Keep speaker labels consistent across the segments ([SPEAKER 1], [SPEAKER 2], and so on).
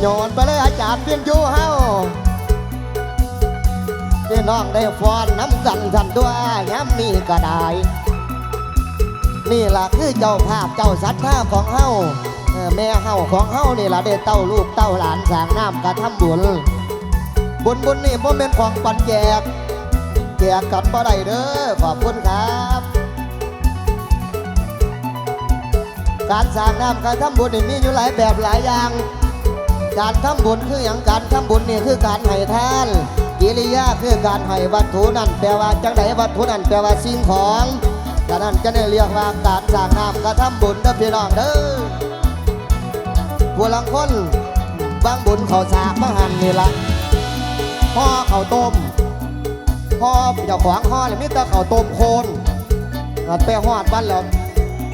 [SPEAKER 1] โยนไปเลยอาจารย์เพียงอยู่เฮาพี่น้องได้ฟ้อนน้ำกันทันด้วยย้ำนี่ก็ได้ นี่ล่ะคือเจ้าภาพเจ้าศรัทธาของเฮาเออแม่เฮาของเฮานี่ล่ะได้เต้าลูกเต้าหลานสางน้ำกระทำบุญ บุญบุญนี่บ่เป็นของปันแจกแจกกันบ่ได้เด้อขอบคุณครับการสร้างน้ำการทำบุญนี่มีอยู่หลายแบบหลายอย่าง การทำบุญคืออย่างการทำบุญนี่คือการให้ทาน กิริยาคือการให้วัตถุนั่นแปลว่าจังไดวัตถุนั่นแปลว่าสิ่งของฉะนั้นจะได้เรียกว่าการสร้างน้ำการทำบุญเด้อพี่น้องเด้อผู้ลังคนบางบุญเขาสากมาหันนี่ละห่อเขาต้มห่อเจ้าของห่อเลยมิตรเขาต้มโคนไปหอดบ้านแล้ว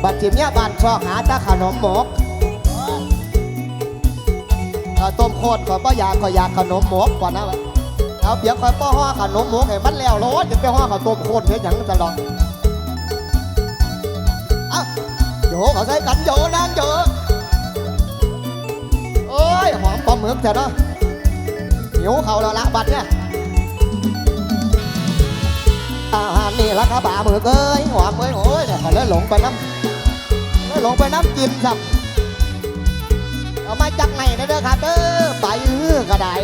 [SPEAKER 1] บัดจิมเนี่ยบ้านชอกหาตาขนมหมก ข้าต้มโคตรก็บ่อยากก็อยากขนมหมกก่อนนะวะเอาเปียกคอยป้อห่อขนมหมกให้มันแล้วโลดจะไปห่อขาต้มโคตรเฮ็ดหยังตลอดเอ้าโยเขาใส่กันโยนางโยโอ้ยหอมปลาหมึกเถอะเนาะหิวเขาแล้วละบัดเนี่ยอาหารนี่ละครับปลาหมึกเอ้ยหอมเอ้ยโอ้ยเนี่ยก็เลยหลงไปน้ำเลยหลงไปน้ำกินครับ มาจากไหนนะเด้อครับเด้อไปเออก็ได้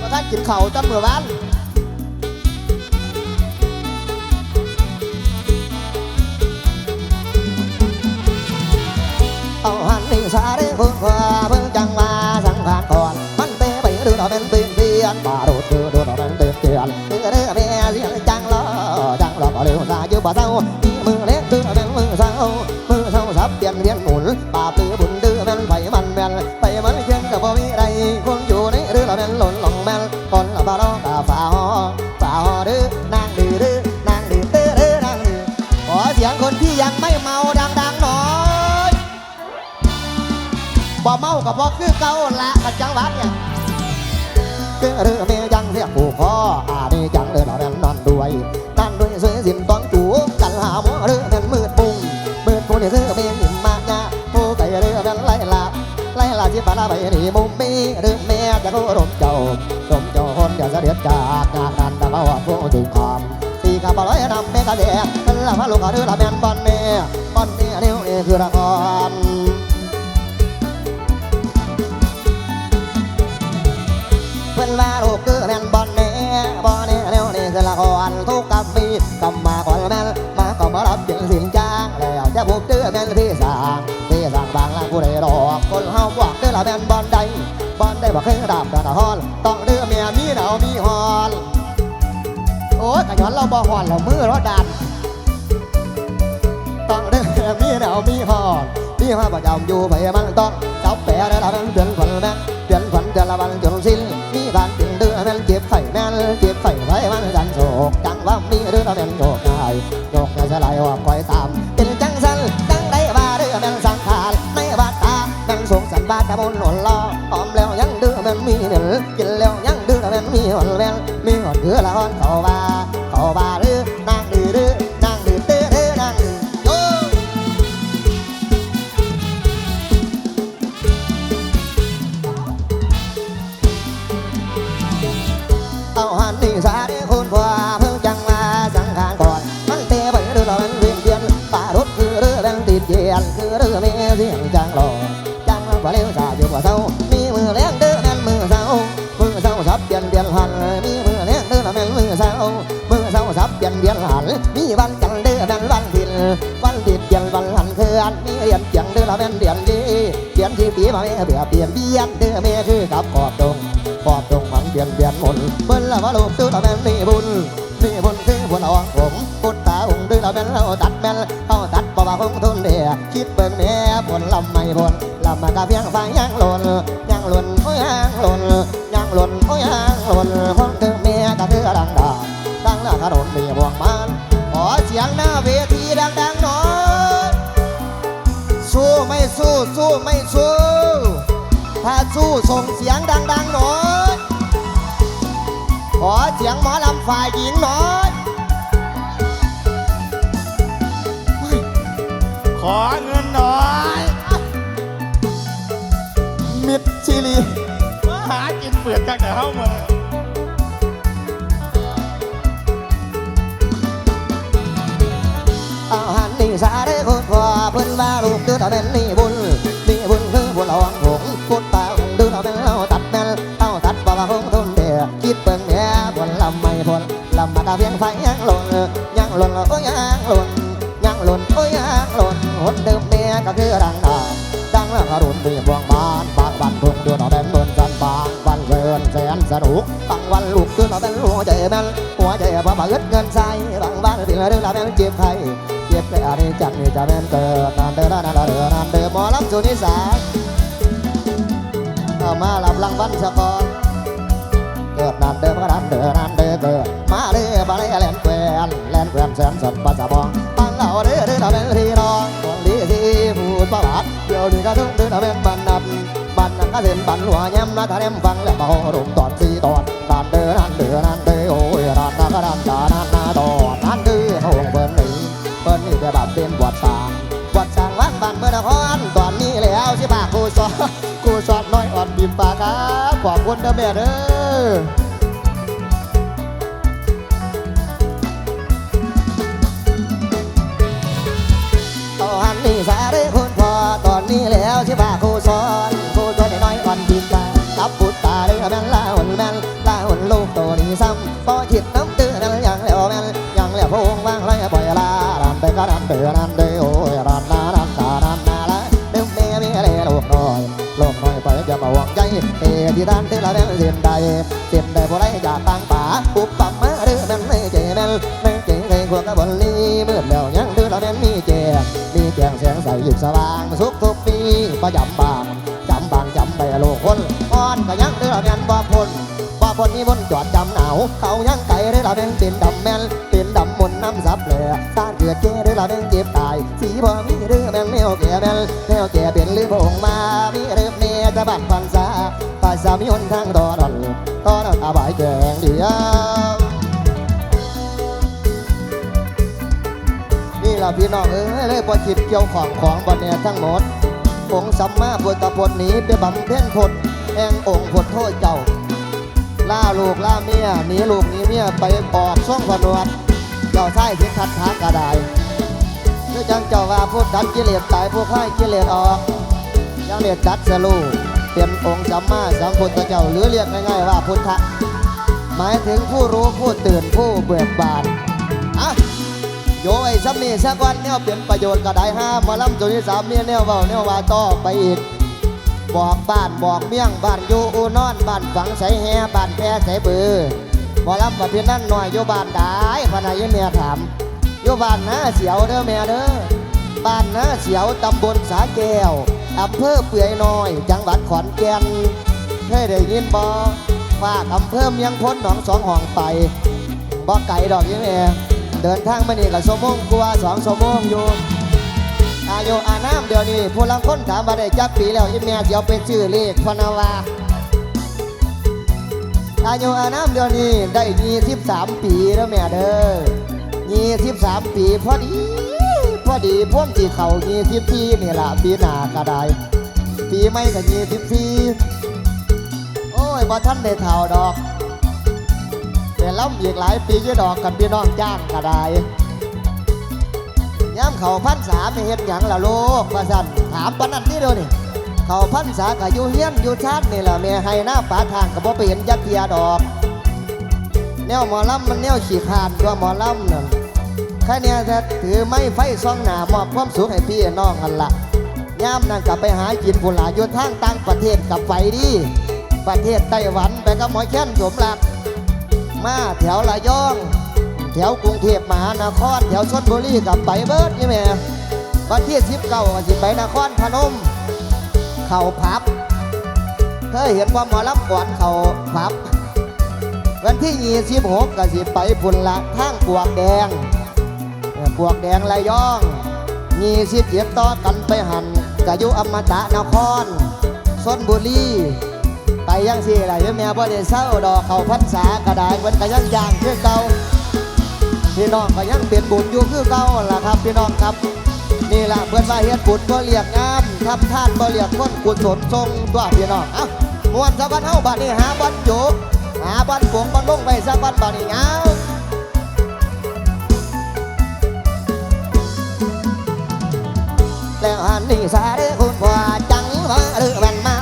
[SPEAKER 1] ว่าท่านกินเขาวตั้งเมื่อวานเอาหันนี่สาเด้เพิ่งว่าเพิ่งจังมาสังขารก่อนมันเตะไปดูดอกเป็นเป็นเตียนป่าดูดดูดูดอกเป็นเป็นเตียนเด้อเด้อแม่เสียงจังล้อจังล้อเร็วซาอยู่บ่เศร้า ฝ่าหอฝ่าหอดื้อนางดื้อดื้อนางดื้อตื้อดื้อนางดื้อขอเสียงคนที่ยังไม่เมาดังๆหน่อยบ่เมากับบ่คือเก่าละกันจังหวัดเนี่ยเรือเรือเมียยังเสียผูกคออาดีจังเรือเราแม่นนอนด้วยนั่นด้วยเสื้อสินต้องจูกันหาหมอเรือแม่นมืดปุงเปิดผู้นี่ยคือเมียหิมากนะผู้ไก่เรือเป็นไล่ลาไล่ลาที่ปลาใบนี่มุมมีเรื่องแม่จะก็รมเจ้ารมเจ้าคนเดียวเสด็จจากงาน ต่มาว่าผู้ถึงคำตีกับปลาร้อยนำเมกะเดียเป็นละพระลูกเรือละแมนบอลเมียบอลเมียนิ้วนี่คือละครเป็นว่าลูกคือแมนบอลเมียบอลเมียนิ้วนี่คือละครทุกกับมีกำมาก่อนแมนมาก็มารับเป็นสินจ้างแล้วจะพบเจอแมนที่สางที่สางบางละผู้ใดรอคนเฮาบวกเด้อละแมนบอลใดบอลได้บอกเคยดาบกระฮอนต้อง กะย้อนเราบ่หอนเรามือเราดันต้องเด้อมีแนวมีหอนมีมาประจำอยู่ไปมันต้องจับแปะได้ละมันเดือนฝันแม่เดือนฝันเดือนละวันจนสิ้นมีการเป็นเดือนแม่นเจ็บไข่แม่นเจ็บไข่ไว้มันดันโศกจังว่ามีเดือนละแม่นโยกง่ายโยกง่ายสลายว่าคอยตามเป็นจังสันจังได้ว่าเดือแม่นสังขารในบาดตาแม่นสงสันบาดตะบนหนล้อหอมแล้วยังเดือแม่นมีเหนือกินแล้วยังเดือแม่นมีหอนแม่นมีหอนเดือละหอนเขาว่าเขา เรือเมียเสียงจังหล่อจังว่าเร็วสาอยู่กว่าเศร้ามีมือแรงเด้อแม่นมือเศร้ามือเศร้าสับเปลี่ยนเปลี่ยนหันมีมือแรงเด้อละแม่นมือเศร้ามือเศร้าสับเปลี่ยนเปลี่ยนหันมีวันจันเดือนนั้นวันผิดวันผิดเปลี่ยนวันหันเคื่อนมีเรียนเจียงเดือนละแม่นเดือนดีเปลี่ยนที่ปีมาแม่เบื่อเปลี่ยนเบี้ยเดือแม่คือกับขอบตรงขอบตรงมันเปลี่ยนเปลี่ยนหมุนเบิ้ลละว่าลูกตื้อละแม่นนี่บุญนี่บุญคือบุญเอาผมพุทธาองค์ดื้อละแม่นเอาตัดแม่น ว่คิดเบิ่งแม่ผลลำไม่ผลลำมากะเพียงฝ่ายยังหล่นยังหล่นโอ้ยยังหล่นยังหล่นโอ้ยยังหล่นคนเธอแม่กะเธอดังดาดังหน้าถนนมีบวงมันขอเสียงหน้าเวทีดังๆหน่อยสู้ไม่สู้สู้ไม่สู้ถ้าสู้ส่งเสียงดังๆหน่อยขอเสียงหมอลำฝ่ายหญิงหน่อย
[SPEAKER 2] อเงินหน่อย
[SPEAKER 1] เซีรี
[SPEAKER 2] มาหากินเปลือกจากแต่เฮ้ามา
[SPEAKER 1] เอาหันนี่สาได้คนพอเพิ่นว่าลูกเดือดเป็นนี่บุญนี่บุญคือบุญหลวงหงพุทธาองค์เดือเป็นเอาตัดแม่นเอาตัดบ่าว่าคงทุนเดียคิดเบิ่งแม่ผลลำไม่ผลลำมากะเพียงไฟยังหล่นยังหล่นโอ้ยังหล่น ดังแล้วกระดุนที่บวงบานบางวันทุ่งเดือเป็นเบิ่นสันบางวันเวินแสนสนุกบางวันลูกเดือดเป็นหัวใจแม่นหัวใจพอมาเอึดเงินใส่บางวันเป็นเรื่องราวแม่นเจ็บไข้เจ็บแต่อันนี้จังนี่จะเป็นเกิดนานเดินนานเดินนานเดินหมอลำสุนิสาเอามาลำลังวันสะกอนเกิดนานเดินก็นานเดินนานเดินเกิดมาเลยมาเลยแลนแควนแลนแควนแสนสันปัสสาวะปังเอาเด้อเด้อเราเป็นพี่น้องคนที่พูด ประวัติเดี๋ยวนี้ก็ถึงเดินเราเป็นบันนัดบันนันก็เส้นบันหัวย้ำนะถ้าเนมฟังแล้วเบารุมตอนสีตอนนานเดินนานเดินนานเดินโอ้ยนานนาก็นานจานานนาตอนนานเดินโอ้เบิ่นหนึ่งเปิ้นนี่จะแบบเป็นบวชสางบวชสางวัดบ้านเมื่อนครตอนนี้แล้วสิพาครูสอนครูสอนน้อยอ่อนบิมปากครับขอบคุณเด้อแม่เด้อ เดก็รันเดรันเดโอ้ยรันนารันตารันนาละเดิมเมมีอะไรลูกน้อยลูกน้อยไปจะมาหวังใจเอที่ด้านที่เราได้เส้นใดเส้นใดพอไรจากต่างป่าปุ๊บปั๊มมาเด้อแม่นไม่เจแม่นไม่เจใครควงกับบนลีเมืดแล้วยังดื้อเราแม่นมีแจงมีแจงแสงใสหยิบสว่างสุขทุกปีประจำบางจำบางจำไปโลกคนอ่อนก็ยังเดื้อเราแม่นบ่พ้นว่าคนนี้บนจอดจำหนาวเขายังไก่ได้เราเป็นเป็นดำแมน น้ำซับแหล่ตานเกิดเจ้ได้เราเป็นเจ็บตาย สีบ่มีเรือแม่นแมวแก่แม่นแมวแก่เป็นลือพงมามีเรือเมจะบัดพันษาภาษามีหนทางตอดอนตอดอนอาบายแกงเดียวนี่ล่ะพี่น้องเอ้ยเลยพอคิดเกี่ยวของของบนเนี่ยทั้งหมดองสัมมาพุทธพจน์หนีไปบำเพ็ญพจน์แห่งองค์พุทธโทษเจ้าล่าลูกล่าเมียหนีลูกหนีเมียไปออกช่องผนวด จ้าใช้เสียคัดทางกระไดคือจังเจ้าว่าพูดดัดกิเลสตายผู้พ่ายกิเลสออกยังเรียกดัดสลูเป็นองค์สัมมาสัมพุทธเจ้าหรือเรียกง่ายๆว่าพุทธะหมายถึงผู้รู้ผู้ตื่นผู้เบิกบานอะโยไอ้ซ้ำนี่สักวันเนี่ยเป็นประโยชน์ก็ได้ห้ามาล้ำตัวที่สามเนี่ยแนวเบาแนวว่าต่อไปอีกบอกบ้านบอกเมี่ยงบ้านอยู่อูนอนบ้านฝังใสแฮบ้านแพรใสเบือ มอลำมาเพียงนั่นหน่อยอยู่บ้านได้พนายเมียถามอยู่บ้านนาเสียวเด้อแม่เด้อบ้านนาเสียวตำบลสาแก้วอำเภอเปื่อยน้อย จังหวัดขอนแก่นเคยได้ยินบ่ฝากอำเภอเมียงพ้นหนองสองห้องไปบ่ไก่ดอกยี่แม่เดินทางมานี่กับสมงกว่าสองสมงอยู่อายุอานามเดี๋ยวนี้ผู้ลังคนถามว่าได้จักปีแล้วอีแม่เดี๋ยวไปชื่อเลขพนาวา อายุอานามเดี๋ยวนี้ได้ยี่สิบสามปีแล้วแม่เด้อยี่สิบสามปีพอดี พอดีพ่วงที่เขายี่สิบสี่นี่ละปีหน้าก็ได้ ปีไม่ก็ยี่สิบสี่โอ้ยบ่ท่านได้เท่าดอกแต่ล้ำอีกหลายปีจะดอกกันพี่น้องจ้างก็ได้ย้ำเขาพันษาไม่เห็นหยังละลูกว่าสั่นถามปานนันนี่เดียวนี่ เขาพันษากับอยู่เฮียนอยู่ชาตินี่แหละแม่ให้หน้าฝาทางกับบ่ไปเห็นจักเทียดอก แนวหมอลำมันแนวขี่ขานตัวหมอลำนั่นแค่เนี้ยจะถือไม้ไฟซองหนามอบความสุขให้พี่น้องกันละย่ามนั่นกลับไปหากินผุหลาอยู่ทางต่างประเทศกับไฟดีประเทศไต้หวันไปกับหมอแค้นสมรัก มาแถวระยองแถวกรุงเทพมหานคร แถวชลบุรีกับไปเบิร์ดนี่แม่วันที่สิบเก้าสิไปนครพนม เข่าพับ เคยเห็นว่าหมอลำก่อนเข่าพับ วันที่ยี่สิบหกก็สิไปพุ่นละทางปวกแดงปวกแดงระยย่องยี่สิบเจ็ดต่อกันไปหันกะยุอมตะนครชนบุรีไปยังสี่ไรแม่บ่ได้เศร้าดอกเขาพันษากระดาษมันก็ยังย่างคือเก่าพี่น้องก็ยังเปลี่ยนบุญอยู่คือเก่าล่ะครับ พี่น้องครับ นี่ล่ะเพื่อนว่าเฮ็ดบุญก็เรียกงาม ทำท่านบ่เรียกคนกุศลทรงตัวพี่น้องเอ้ามวนสะบัดเฮาบัดนี้หาบัดโยกหาบัดฝงบัดลงไปสะบัดบัดนี้เงาแล้วอันนี่สาเด้คุณพ่อจังว่าเรือแม่นมา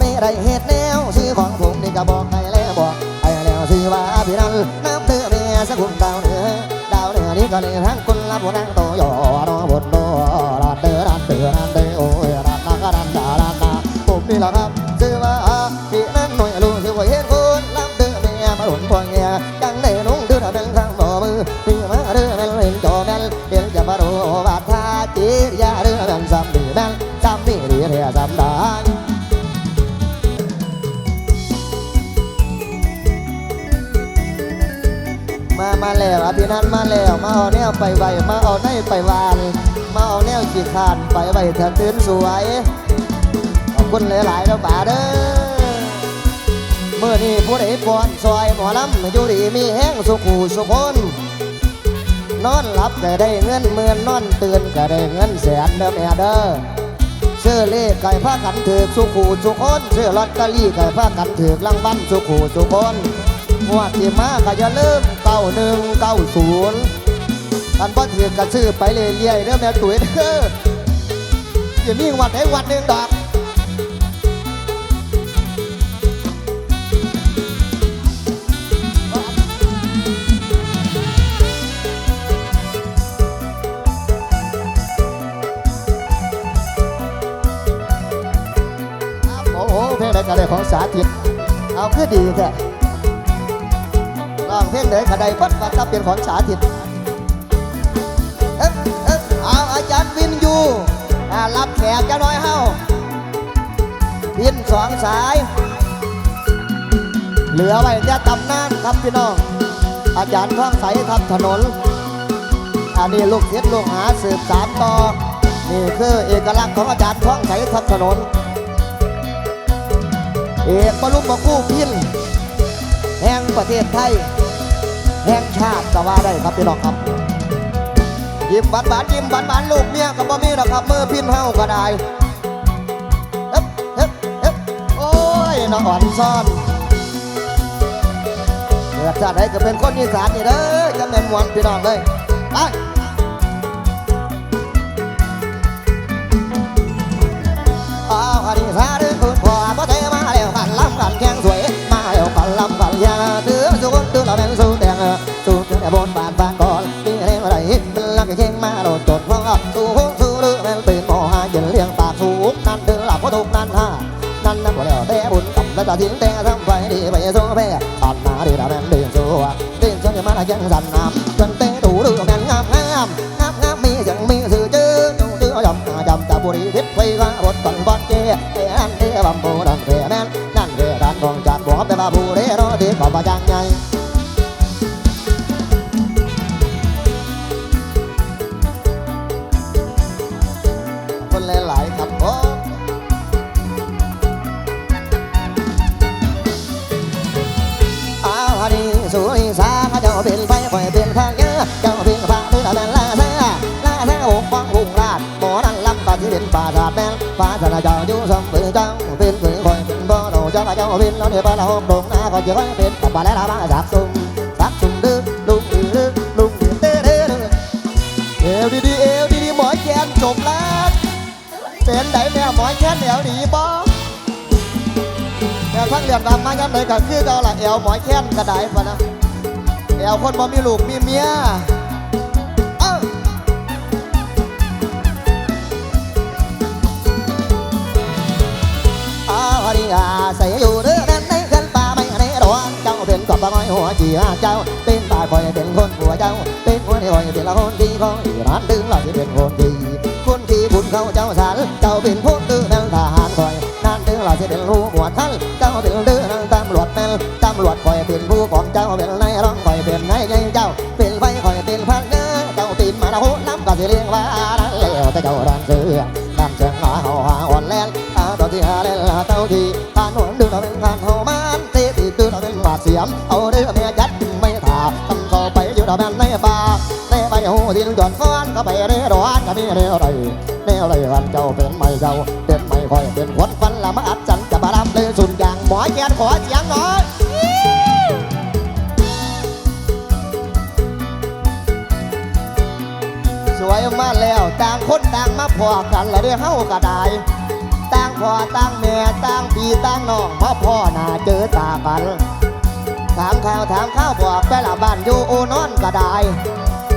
[SPEAKER 1] ไม่ได้เหตุแล้วชื่อของผมนี่ก็บอกให้แล้วบอกให้แล้วชื่อว่าพี่นันน้ำเด้อแม่สักคุณดาวเหนือดาวเหนือนี่ก็เลยทั้งคนรับหัวนั่งโตย่อรอบน นันมาแล้วมาเอาแนวไปไวมาเอาในไปวาน มาเอาแนวขี้ขานไปไวเถอตื่นสวยขอบคุณหลายๆแล้วป่าเด้อเมื่อนี้ผู้ใดปอนซอยหมอลำอยู่ดีมีแห้งสุขูสุพนนอนหลับก็ได้เงินหมื่นนอนตื่นก็ได้เงินแสนเด้อแม่เด้อซื้อเลขไก่ผ้ากันถือสุขูสุคนซื้อลอตเตอรี่ไก่ผ้ากันถือกรางวัลสุขูสุคน งวดที่มาก็อย่าลืมเก้าหนึ่งเก้าศูนย์อันบ่ถือกก็ซื้อไปเรื่อยๆเด้อแม่ตุ๋ยเด้ออย่ามีวัดให้วัดหนึ่งดอกโอ้โหเพลงใดก็ได้ของสาธิตเอาคือดีแท้ เพลงใดก็ได้ปัดว่าถ้าเป็นของสาธิตเอ๊ะเอ๊ะเอาอาจารย์วินยูอ่ารับแขกจะน้อยเฮาพินสองสาย เหลือไว้จะตำนานครับพี่น้อง อาจารย์ท่องใสทับถนน อันนี้ลูกศิษย์ลูกหาสืบสานต่อนี่คือเอกลักษณ์ของอาจารย์ท่องใสทับถนน เอกบรุมบกู้พินแห่งประเทศไทย แห่งชาติก็ว่าได้ครับพี่น้องครับ ยิ้มบานบานยิ้มบานบานลูกเมียก็บ่มีหรอกครับมือพินเฮาก็ได้เอ๊บเอ๊บเอ๊บโอ้ยน้องอ่อนซ่อนเกิดชาติไหนก็เป็นคนอีสานนี่เด้อจะเป็นหมวนพี่น้องเลยไปอาวอันนี้ซาเด้อคุณพ่อพ่อเทมาแล้วกันลำกันแข่งสวยมาแล้วกันลำกันยาเตือสุกตือเราแม่งสู้แดงสู้ บุญกำแล้วจะทิ้งแต่ทำไปดีไปสู้แพ้ตอนมาดีเราแม่งเดินสู้เดินสู้จะมายังสันน้ำจนเตะดูเรือแม่งงามงามงามง งลำปาที่เป็นป่าชาดแมนฟ้าชนะเจ้าอยู่สมเป็นเจ้าเป็นฝืนคอยเป็นบ่อเราเจ้าเจ้าเป็นเราเนี่ยบ้านเราดงนาก็จะคอยเป็นกับบ้านแล้ว อาวฮาริอาใส่อยู่เรือนั้นในกันป่าไม่ในดอนเจ้าเป็นกบน้อยหัวจีอาเจ้า เป็นตาคอยเป็นคนหัวเจ้า เป็นคนที่คอยเป็นละคนที่อยร้านดึงเราจะเป็นคนดี คนที่บุญเขาเจ้าสารเจ้าเป็นผู้ตื้อแม่นทหารคอยนั่นถึงเราจะเป็นรู้หัวท่านเจ้าเป็นเดือนั่งตำรวจแม่นตำรวจคอยเป็นผู้ของเจ้าเป็นนายร้องคอยเป็นนายใหญ่เจ้า เป็นไฟคอยเป็นพันเนื้อเจ้าตีนมาละโหน้ำก็สิเลี้ยงว่านั้นแล้วแต่เจ้าดันเสือดันเสือหาเฮาหาอ่อนแลนาที่หาเล่นเต้าทีผ่าหนหวนดูเราเป็นงานเฮามันเตะตีตื้อเราเป็นหวาดเสียม เอาเรือเมียยัดไม่ถาทำเข้าไปอยู่เราเป็นในป่าในใบหูดินจวนฟ้อนก็ไปเร่ร้อนก็มีเร่อะไรเร่อะไรวันเจ้าเป็นไม่เจ้าเป็นไม่ค่อยเป็นคนฟันละมาอัดจันจะบารับเลยสุนยางหมอแกนขอเสียงหน่อยสวยมาแล้วต่างคนต่างมาพอกันแล้วได้เฮากระได ต่างพ่อต่างแม่ต่างพี่ต่างน้องมาพ่อหน้าเจอตากันถามข่าวถามข้าวบอกไปละบ้านอยู่โอนอนกระได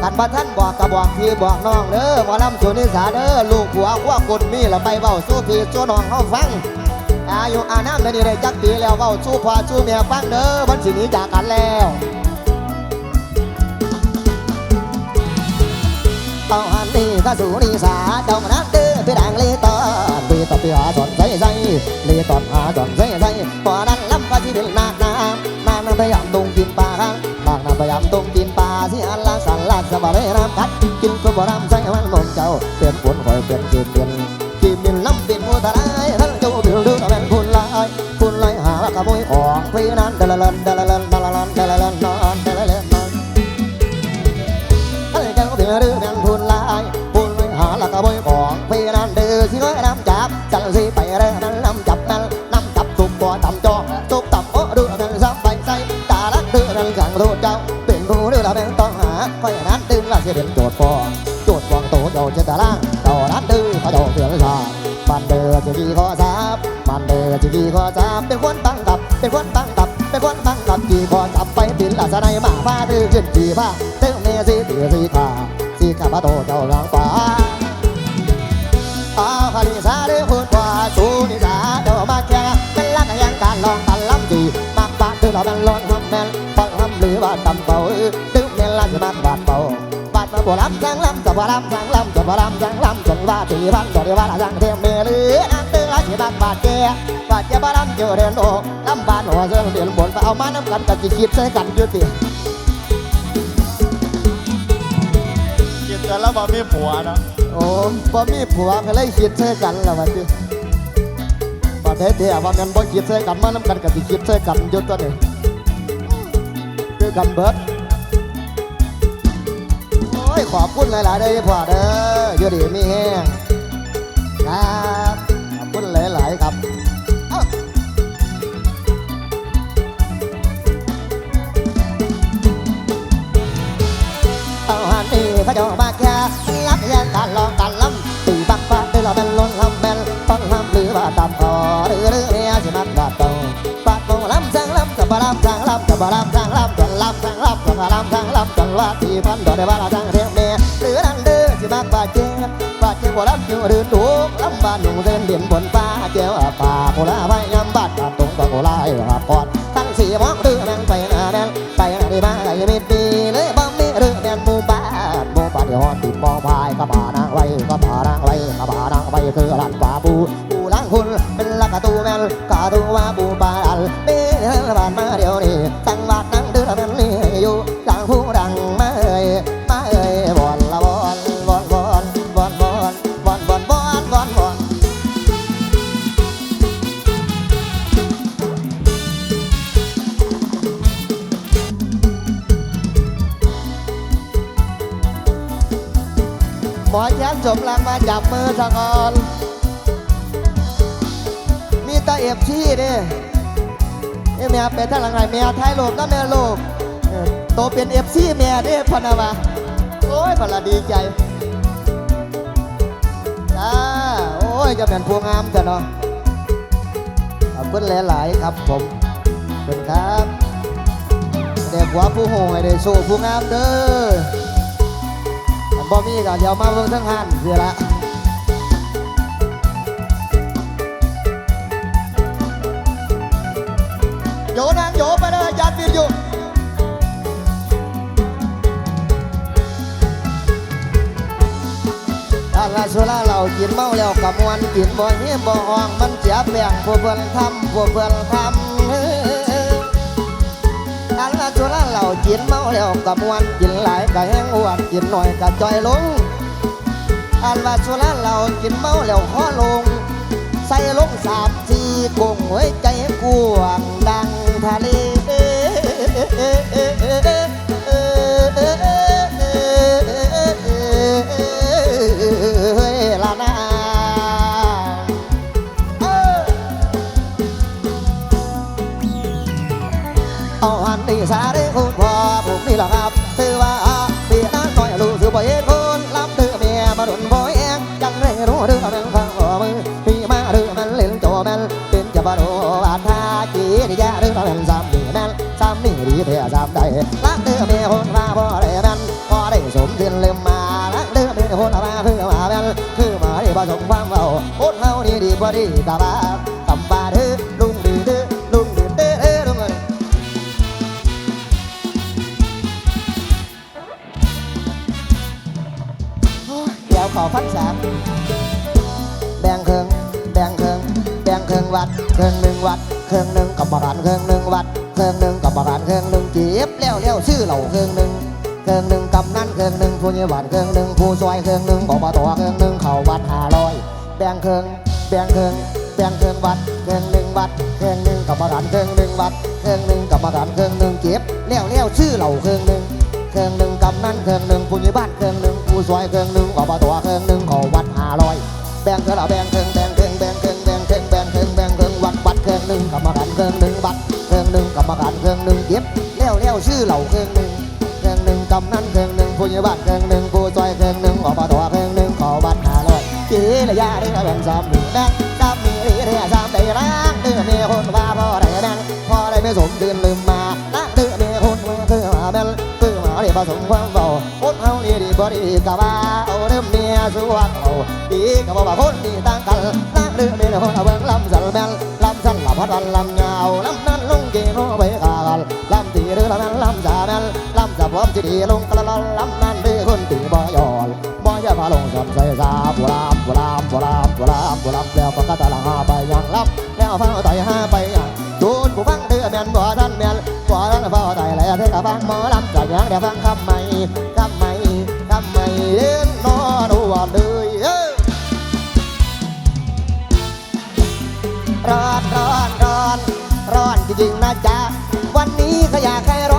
[SPEAKER 1] กันพระท่านบอกกระบอกพี่บอกน้องเด้อหมอลำสุนิสาเด้อลูกหัวขั้วกุนมีละไปเบ้าสู้พี่สู้น้องเฮาฟังอายุอานามเดี๋ยวนี้ได้จักปีแล้วเบ้าสู้พ่อสู้แม่ฟังเด้อมันสิหนีจากกันแล้วเอาหันนี่ก็สูนิสาเจ้ามานัดเด้อพี่ดังลีต อนพี่ต่อพี่หาจอนใส่ใส่ลีตอนหาจอนใส่ใส่อนั้นลำก็สิเป็นนาคน้ำนางน้ำพยายามตรงกินปลาครับนางน้ำพยายามตรงกินปลาสิอันละสันลักสบายน้ำกัดกินก็บ่รำใส่มันมนเจ้าเปลี่ยนฝนคอยเปลี่ยนเกมเปลี่ยนกินมินน้ำเป็นมัวตะไลท่านเจ้าบิลดูแม่นคุณลายคุณลายหาว่าขโมยของพี่นั้นเดลเลนเดลเลลัน เสียเป็นโจทย์ฟองโจทย์ฟองโตเจ้าเจตาล่างเจ้านั้นดื้อเขาเจ้าเสือชามันเดือจะดีขอทราบมันเดือจะดีขอทราบเป็นคนตั้งกับ เป็นคนตั้งกับ เป็นคนตั้งกับกี่ข้อจับไปปินละสนมาฟ้าดื้อขึ้นจีฟ้าเต้าเมสีตีสีขาสีขาพระโตเจ้าหลังฟ้าอาคาลิสาเดือพูดว่าสูนิสาเดามาแค่เป็นลักยังการลองกันลำดีมากบาดคือเราเป็นร้อนทำแมนฟังลำหรือว่าตำเป่า บาดมาบัวลำจังลำจะบัวลำจังลำจะบัวลำจังลำจนว่าตีพันจะได้ว่าละจังเทียมเมลือนั่งตึงละสิบาดบาดแก่บาดเจ็บบัวลำเจอเรียนโอลำบาดหัวเสื่อเรียนบนเอามาน้ำกันกันจิคิดใส่กันยุติ
[SPEAKER 2] กินแต่แล้วบ่มีผัวเนาะ
[SPEAKER 1] โอ้บ่มีผัวก็เลยคิดใส่กันละวันนี้ประเทศเดียว่ามันบ่คิดใส่กันมาน้ำกันกับที่คิดใส่กันอยุตัวนี้คือกันเบิดโอ้ย ขอบคุณหลายๆเด้อพ่อเด้ออยู่ดีมีแห้งครับขอบคุณหลายๆครับเอาหันนี่เขาจะมาแค่รักย่งกันลองกันล้ำตีบักบาดได้เราเป็นล้นลำแบนฟังลำหรือว่าตามคอหรือหรือเนี่ยสิมันบาดเตาบาดโมลำจังลำกับบาลำจังลำกับบาลำจังลำจนลำจังลำกับบาลำจังลำจนว่าที่พันดอกได้บาลจัง บบาดเจ็บบ่ลำอยู่หรือดูลำบานหนุ่มเส้นเด่นบนฟ้าเจ้าป่าโคลาไว้ยำบาดบาดตรงกับโคลาอยู่หับก่อนทั้งสี่มองดื้อนั่งไปหน้าแดนไปหน้าดีบ้าไอ้มิดดีเลยบ่มีเรื่องแดนหมู่บ้านหมู่บ้านเดี๋ยวฮอดติดมองพายกระบานางไว้กระบานางไว้กระบานางไว้คือหลันป่าปูปูล้างคุณเป็นลักกะตูแมนกะตูว่าปูปลาดันเบี้ยบานมาเดี๋ยวนี้ตั้งวัดนั่งเดื้อแม่นนี่อยู่หลังผู้ดัง มรังมาจับมือสะกอนมีตาเอฟชี่ด้เอ้แม่เป็นท่านหลังไงแม่ไทยโลกนะแม่โลกโตเป็นเอฟซีแม่เด้พนาวาโอ้ยพละดีใจจ้าโอ้ยจะเป็นพวงงามจ้ะเนาะขอบคุณหลายๆครับผมเป็นครับเด็กหัวผู้โหงให้ได้สู้ผู้งามเด้อ บ่มีก็เดี๋ยวมาเบิ่งทั้งหันเสียละโยนางโยไปเลยยัดบินอยู่ถ้าละสุราเรากินเมาแล้วกับมวนกินบ่เฮียบ่อ่องมันเสียแปลงผู้เพิ่นทำผู้เพิ่นทำ กินเมาแล้วกับมวนกินหลายกับแห้งอ้วนกินหน่อยกับจอยลงอันว่าสุราเรากินเมาแล้วขอลง ใส่ลงสามทีกงไว้ใจกวางดังทะเล เท่ซ้ำได้ลักเดือเมียคนมาบ่ได้แม่นพอได้สมเดือนล่มมาลักเดือเมียคนมาคือมาแม่นคือมาได้ผสมความเบาโคตรเฮานี่ดีกว่ดีกว่าบ้าตำบาเด้อลุงดีเด้อลุงดีเด้อเด้อลุงเอ้ยเดี๋ยวขอฟันสามแบ่งเครื่องแบ่งเครื่องแบ่งเครื่องวัดเครื่องหนึ่งวัดเครื่องหนึ่งกับบาลานเครื่องหนึ่ง รื่องหนึ่งผู้ใหญ่บ้านเครื่องหนึ่งผู้ซอยเครื่องหนึ่งอบตเครื่องหนึ่งเขาวัดห้าร้อยแบ่งเครื่องแบ่งเครื่องแบ่งเครื่องวัดเครื่องหนึ่งวัดเครื่องหนึ่งกับบาลานเครื่องหนึ่งวัดเครื่องหนึ่งกับบาลานเครื่องหนึ่งเจ็บแล้วแล้วชื่อเหล่าเครื่องหนึ่งเครื่องหนึ่งกำนันเครื่องหนึ่งผู้ใหญ่บ้านเครื่องหนึ่งผู้ซอยเครื่องหนึ่งอบตเครื่องหนึ่งเขอวัดห้าร้อยแบ่งเครื่องแบ่งเครื่องแบ่งเครื่องแบ่งเครื่องแบ่งเครื่องแบ่งเครื่องแบ่งเครื่องวัดวัดเครื่องหนึ่งกรรมการเครื่องหนึ่งบัตรเครื่องหนึ่งกรรมการเครื่องหนึ่งเย็บเลี้ยวเลี้ยวชื่อเหล่าเครื่องหนึ่ง คือมาได้ผสมความเบาคนเฮานี่ดีบ่ดีกะว่าเอาเริ่มเมียสู้ว่าเราดีกะบ่ว่าคนดีต่างกันนักเรือเมียคนเอาเบิ่งลำสันแม่นลำสันละพัดวันลำยาวลำนั้นลงเกโนไปกากันลำตีเรือละแม่นลำสาแม่นลำจับพร้อมสิดีลงกะละลำนั้นดีคนตีบ่ยอนบ่ย่าพาลงสับใส่สาบุรามบุรามบุรามบุรามบุรามแล้วปากกาตะละหาไปยังลำแล้วฟังต่อยหาไป ฟังหมอลำจากยังเดี๋ยวฟังคำใหม่คำใหม่คำใหม่เล่นนอดูว่าเลยร้อนร้อนร้อนร้อนจริงๆนะจ๊ะวันนี้ก็อยากให้ร้อน